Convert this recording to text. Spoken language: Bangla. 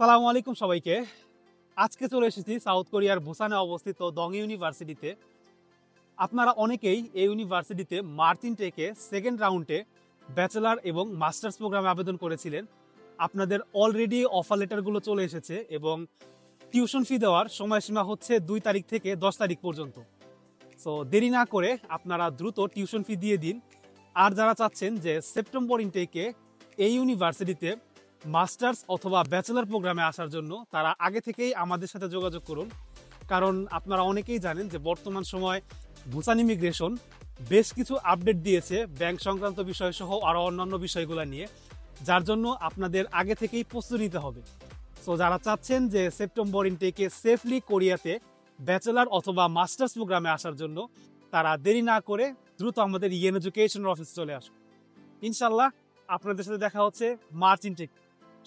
সালামু আলাইকুম সবাইকে। আজকে চলে এসেছি সাউথ কোরিয়ার বুসানে অবস্থিত দং ইউনিভার্সিটিতে। আপনারা অনেকেই এই ইউনিভার্সিটিতে মার্চিন টেকে সেকেন্ড রাউন্ডে ব্যাচেলার এবং মাস্টার্স প্রোগ্রামে আবেদন করেছিলেন। আপনাদের অলরেডি অফার লেটারগুলো চলে এসেছে এবং টিউশন ফি দেওয়ার সময়সীমা হচ্ছে দুই তারিখ থেকে দশ তারিখ পর্যন্ত। সো দেরি না করে আপনারা দ্রুত টিউশন ফি দিয়ে দিন। আর যারা চাচ্ছেন যে সেপ্টেম্বর ইনটেকে এই ইউনিভার্সিটিতে মাস্টার্স অথবা ব্যাচেলার প্রোগ্রামে আসার জন্য তারা আগে থেকেই আমাদের সাথে যোগাযোগ করুন। কারণ আপনারা অনেকেই জানেন যে বর্তমান সময় ভুটান ইমিগ্রেশন বেশ কিছু আপডেট দিয়েছে ব্যাংক সংক্রান্ত বিষয় সহ আরও অন্যান্য বিষয়গুলো নিয়ে, যার জন্য আপনাদের আগে থেকেই প্রস্তুতি নিতে হবে। সো যারা চাচ্ছেন যে সেপ্টেম্বর ইনটেকে সেফলি কোরিয়াতে ব্যাচেলার অথবা মাস্টার্স প্রোগ্রামে আসার জন্য, তারা দেরি না করে দ্রুত আমাদের ইয়েন এডুকেশন অফিস চলে আসুন। ইনশাল্লাহ আপনাদের সাথে দেখা হচ্ছে মার্চ ইনটেক